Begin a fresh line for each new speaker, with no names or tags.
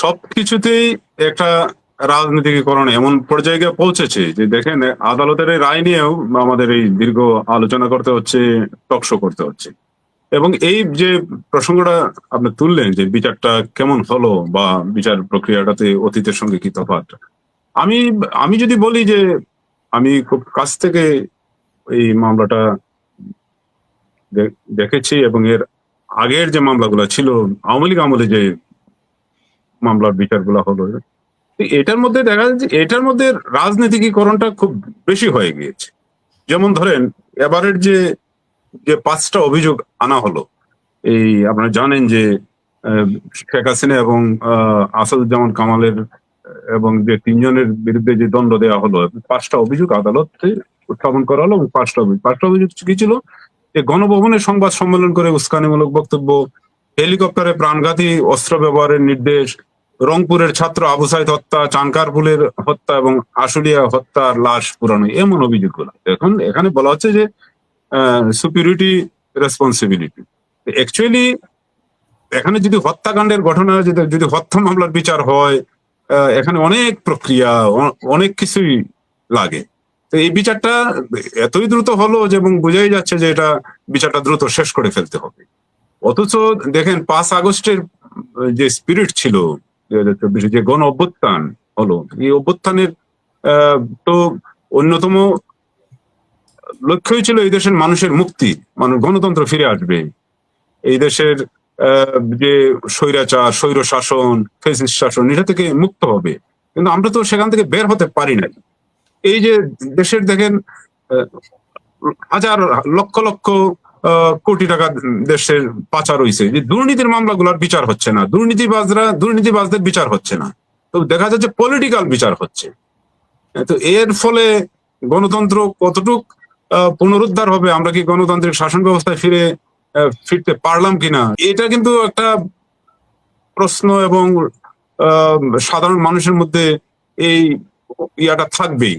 সবকিছুতেই একটা রাজনীতিকরণ এমন পর্যায়ে গিয়ে পৌঁছেছে যে দেখেন, আদালতের এই রায় নিয়েও আমাদের এই দীর্ঘ আলোচনা করতে হচ্ছে টকশো করতে হচ্ছে। এবং এই যে প্রসঙ্গটা আপনি তুললেন যে বিচারটা কেমন হলো বা বিচার প্রক্রিয়াটাতে অতীতের সঙ্গে কি তফাৎ, আমি আমি যদি বলি যে আমি খুব কাছ থেকে এই মামলাটা দেখেছি এবং এর আগের যে মামলাগুলো ছিল, আওয়ামী লীগ আমলে যে মামলার বিচারগুলো হলো। এটার মধ্যে দেখা যাচ্ছে এটার মধ্যে রাজনীতিকীকরণটা খুব বেশি হয়ে গিয়েছে। যেমন ধরেন, এবারের যে যে পাঁচটা অভিযোগ আনা হলো, এই আপনারা জানেন যে শেখ হাসিনা এবং আসাদুজ্জামান কামালের, এবং যে তিনজনের বিরুদ্ধে যে দণ্ড দেওয়া হলো, পাঁচটা অভিযোগ আদালতে উত্থাপন করা হলো, এবং পাঁচটা অভিযোগ পাঁচটা অভিযোগ কি ছিল? যে গণভবনে সংবাদ সম্মেলন করে উস্কানিমূলক বক্তব্য, হেলিকপ্টারে প্রাণঘাতী অস্ত্র ব্যবহারের নির্দেশ রংপুরের ছাত্র আবু সাইদ হত্যা, চানকারপুলের হত্যা এবং আশুলিয়া হত্যার লাশ পুরানো, এমন অভিযোগগুলো। এখন এখানে বলা হচ্ছে যে সুপিরিটি রেসপন্সিবিলিটি অ্যাকচুয়ালি এখানে যদি হত্যাকাণ্ডের ঘটনা, যদি যদি হত্যা মামলার বিচার হয় এখানে অনেক প্রক্রিয়া অনেক কিছুই লাগে। তো এই বিচারটা এতই দ্রুত হলো যে, এবং বোঝাই যাচ্ছে যে, এটা বিচারটা দ্রুত শেষ করে ফেলতে হবে। অথচ দেখেন, পাঁচ আগস্টের যে স্পিরিট ছিল চব্বিশে যে গণ অভ্যুত্থান হলো। এই অভ্যুত্থানের তো অন্যতম লক্ষ্যই ছিল এই দেশের মানুষের মুক্তি, মানুষ, গণতন্ত্র ফিরে আসবে। এই দেশের যে স্বৈরাচার, স্বৈর শাসন ফেসিস শাসন, এটা থেকে মুক্ত হবে। কিন্তু আমরা তো সেখান থেকে বের হতে পারি নাই। এই যে দেশের দেখেন হাজার, লক্ষ লক্ষ কোটি টাকা দেশের পাচার হয়েছে যে দুর্নীতির মামলাগুলোর বিচার হচ্ছে না। দুর্নীতিবাজরা, দুর্নীতিবাজদের বিচার হচ্ছে না। তো দেখা যাচ্ছে পলিটিক্যাল বিচার হচ্ছে। তো এর ফলে গণতন্ত্র কতটুক পুনরুদ্ধার হবে, আমরা কি গণতান্ত্রিক শাসন ব্যবস্থায় ফিরে ফিরতে পারলাম কিনা? এটা কিন্তু একটা প্রশ্ন এবং সাধারণ মানুষের মধ্যে এই ইয়াটা থাকবেই।